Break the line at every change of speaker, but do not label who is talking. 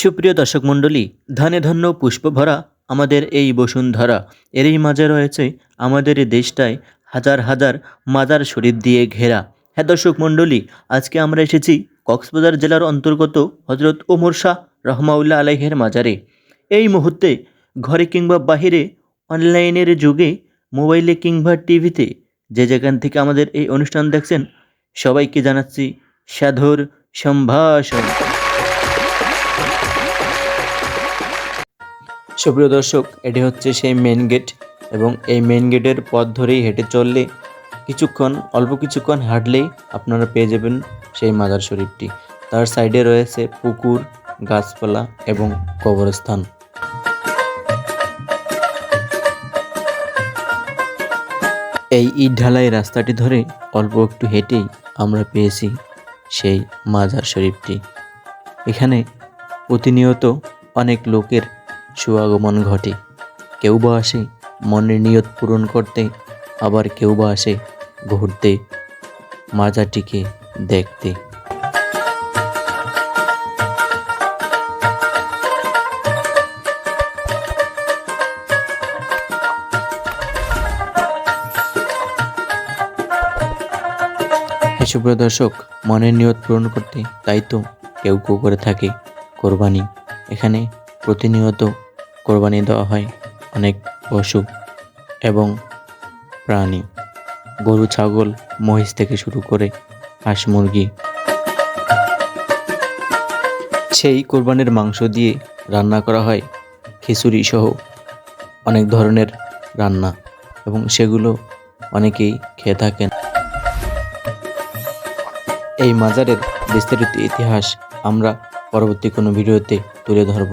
সুপ্রিয় দর্শক মণ্ডলী, ধানে ধন্য পুষ্প ভরা আমাদের এই বসুন্ধরা। এরই মাঝে রয়েছে আমাদের এই দেশটায় হাজার হাজার মাজার শরীফ দিয়ে ঘেরা। হ্যাঁ দর্শক মণ্ডলী, আজকে আমরা এসেছি কক্সবাজার জেলার অন্তর্গত হজরত ওমর শাহ রহমাউল্লাহ আলাইহের মাজারে। এই মুহূর্তে ঘরে কিংবা বাহিরে অনলাইনের যুগে মোবাইলে কিংবা টিভিতে যে যেখান থেকে আমাদের এই অনুষ্ঠান দেখছেন, সবাইকে জানাচ্ছি সাধুর সম্ভাষণ। সুপ্রিয় দর্শক, এটি হচ্ছে সেই মেন গেট এবং এই মেন গেটের পথ ধরেই হেঁটে চললে কিছুক্ষণ, অল্প কিছুক্ষণ হাঁটলেই আপনারা পেয়ে যাবেন সেই মাজার শরীফটি। তার সাইডে রয়েছে পুকুর, গাছপালা এবং কবরস্থান। এই ইট ঢালাই রাস্তাটি ধরে অল্প একটু হেঁটেই আমরা পেয়েছি সেই মাজার শরীফটি। এখানে প্রতিনিয়ত অনেক লোকের সুয়াগমন ঘটে। কেউ বা আসে, মনের নিয়ত পূরণ করতে, আবার কেউ বা আসে ঘুরতে, মাজাটিকে দেখতে। সুপ্রিয় দর্শক, মনের নিয়ত পূরণ করতে তাই তো কেউ কেউ করে থাকে কোরবানি। এখানে প্রতিনিয়ত কোরবানি দেওয়া হয় অনেক পশু এবং প্রাণী। গরু, ছাগল, মহিষ থেকে শুরু করে হাঁস, মুরগি সেই কোরবানির মাংস দিয়ে রান্না করা হয়, খিচুড়ি সহ অনেক ধরনের রান্না এবং সেগুলো অনেকেই খেয়ে থাকেন। এই মাজারের বিস্তারিত ইতিহাস আমরা পরবর্তী কোনো ভিডিওতে তুলে ধরব।